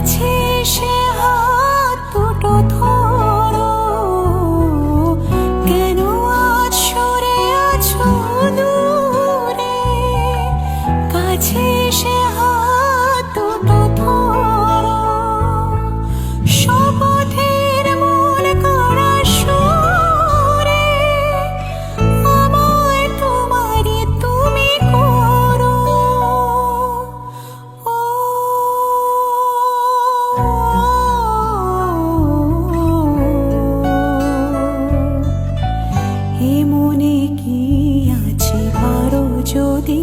আছে হাত দুটো কেন সরে কাছে মনে কি আছে? পারো যদি